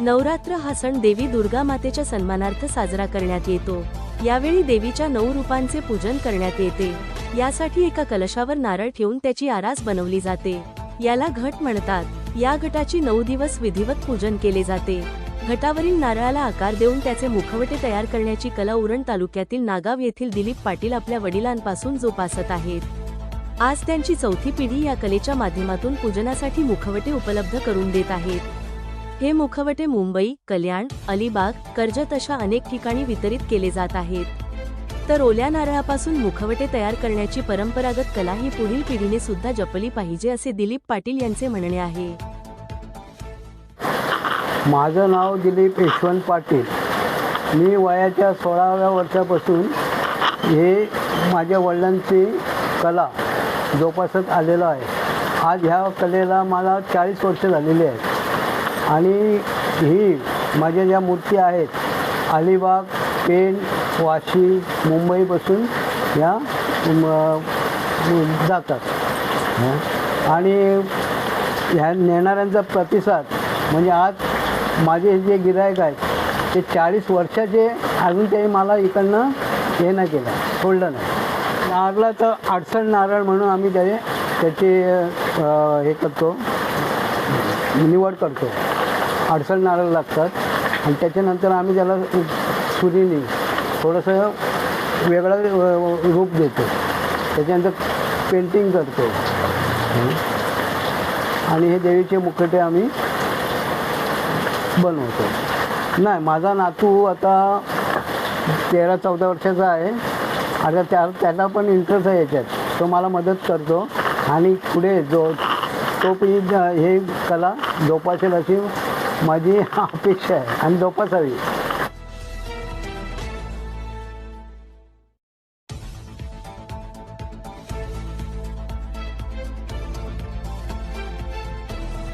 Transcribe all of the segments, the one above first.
नवरात्र हा सण देवी दुर्गा मातेच्या सन्मानार्थ साजरा करण्यात येतो. यावेळी देवीच्या नऊ रूपांचे पूजन करण्यात येते. यासाठी एका कलशावर नारळ ठेवून त्याची आरास बनवली जाते. याला घट म्हणतात. या घटाची नऊ दिवस विधिवत पूजन केले जाते. घटावरील नारळाला आकार देऊन त्याचे मुखवटे तयार करण्याची कला उरण तालुक्यातील नागाव येथील दिलीप पाटील आपल्या वडिलांपासून जोपासत आहेत. आज त्यांची चौथी पिढी या कलेच्या माध्यमातून पूजनासाठी मुखवटे उपलब्ध करून देत आहेत. हे मुखवटे मुंबई कल्याण अलिबाग कर्जत अशा अनेक ठिकाणी वितरित केले जात आहेत. तर ओल्या नारळापासून मुखवटे तयार करण्याची परंपरागत कला ही पुढील पिढीने सुद्धा जपली पाहिजे असे दिलीप पाटील यांचे म्हणणे आहे. माझं नाव दिलीप यशवंत पाटील. मी वयाच्या सोळाव्या वर्षापासून हे माझ्या वडिलांची कला जोपासत आलेलो आहे. आज ह्या कलेला मला चाळीस वर्ष झालेली आहेत. आणि ही माझ्या ज्या मूर्ती आहेत अलिबाग पेण वाशी मुंबईपासून ह्या म- जातात. आणि ह्या नेणाऱ्यांचा प्रतिसाद म्हणजे आज माझे जे गिरायक आहेत ते चाळीस वर्षाचे अजून ते मला इकडनं हे नाही केलं सोडलं नाही. नारळाचं अडसण नारळ म्हणून आम्ही त्याची अं, हे करतो निवड करतो. अडचण नारळ लागतात. आणि त्याच्यानंतर आम्ही त्याला सुरीने थोडंसं वेगळं रूप देतो. त्याच्यानंतर पेंटिंग करतो. आणि हे देवीचे मुखटे आम्ही बनवतो. नाही माझा नातू आता तेरा चौदा वर्षाचा आहे. आता त्या त्याला पण इंटरेस्ट आहे याच्यात. तो मला मदत करतो. आणि पुढे जो तो पण हे कला जोपासेल अशी माझी अपेक्षा आहे. आणि जोपासावी.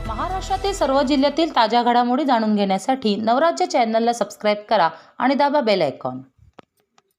महाराष्ट्रातील सर्व जिल्ह्यातील ताज्या घडामोडी जाणून घेण्यासाठी नवराज्य चॅनलला सबस्क्राईब करा आणि दाबा बेल आयकॉन.